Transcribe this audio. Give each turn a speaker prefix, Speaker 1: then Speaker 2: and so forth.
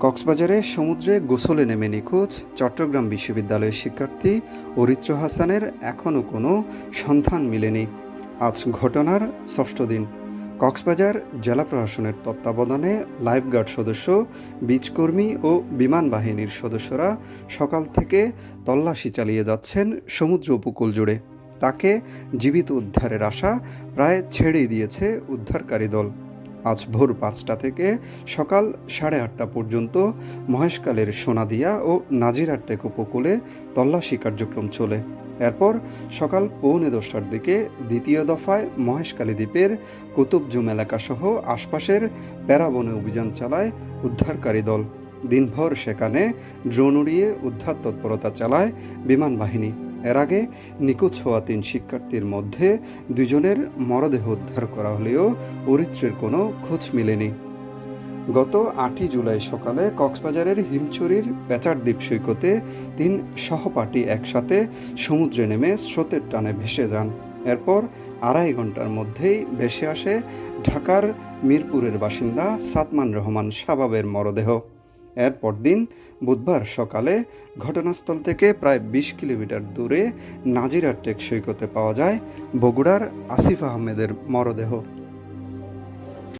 Speaker 1: কক্সবাজারে সমুদ্রে গোসলে নেমে নিখোঁজ চট্টগ্রাম বিশ্ববিদ্যালয়ের শিক্ষার্থী অরিত্র হাসানের এখনও কোনো সন্ধান মেলেনি। আজ ঘটনার ষষ্ঠ দিন। কক্সবাজার জেলা প্রশাসনের তত্ত্বাবধানে লাইফগার্ড সদস্য, বীজকর্মী ও বিমান বাহিনীর সদস্যরা সকাল থেকে তল্লাশি চালিয়ে যাচ্ছেন সমুদ্র উপকূল জুড়ে। তাকে জীবিত উদ্ধারের আশা প্রায় ছেড়েই দিয়েছে উদ্ধারকারী দল। আজ ভোর পাঁচটা থেকে সকাল সাড়ে আটটা পর্যন্ত মহেশকালের সোনাদিয়া ও নাজিরাট্টেক উপকূলে তল্লাশি কার্যক্রম চলে। এরপর সকাল পৌনে দশটার দিকে দ্বিতীয় দফায় মহেশকালী দ্বীপের কুতুবজুম এলাকাসহ আশপাশের প্যারাবনে অভিযান চালায় উদ্ধারকারী দল। দিনভর সেখানে ড্রোন উড়িয়ে উদ্ধার তৎপরতা চালায় বিমান বাহিনী। এর আগে নিখোঁজ হওয়া তিন শিক্ষার্থীর মধ্যে দুজনের মরদেহ উদ্ধার করা হলেও অরিত্রের কোনো খোঁজ মেলেনি। গত আটই জুলাই সকালে কক্সবাজারের হিমচুরির পেচার দ্বীপ সৈকতে তিন সহপাঠী একসাথে সমুদ্রে নেমে স্রোতের টানে ভেসে যান। এরপর আড়াই ঘণ্টার মধ্যেই ভেসে আসে ঢাকার মিরপুরের বাসিন্দা সাতমান রহমান শাবাবের মরদেহ। এরপর দিন, বুধবার সকালে ঘটনাস্থল থেকে প্রায় বিশ কিলোমিটার দূরে নাজিরার টেক সৈকতে পাওয়া যায় বগুড়ার আসিফ আহমেদের মরদেহ।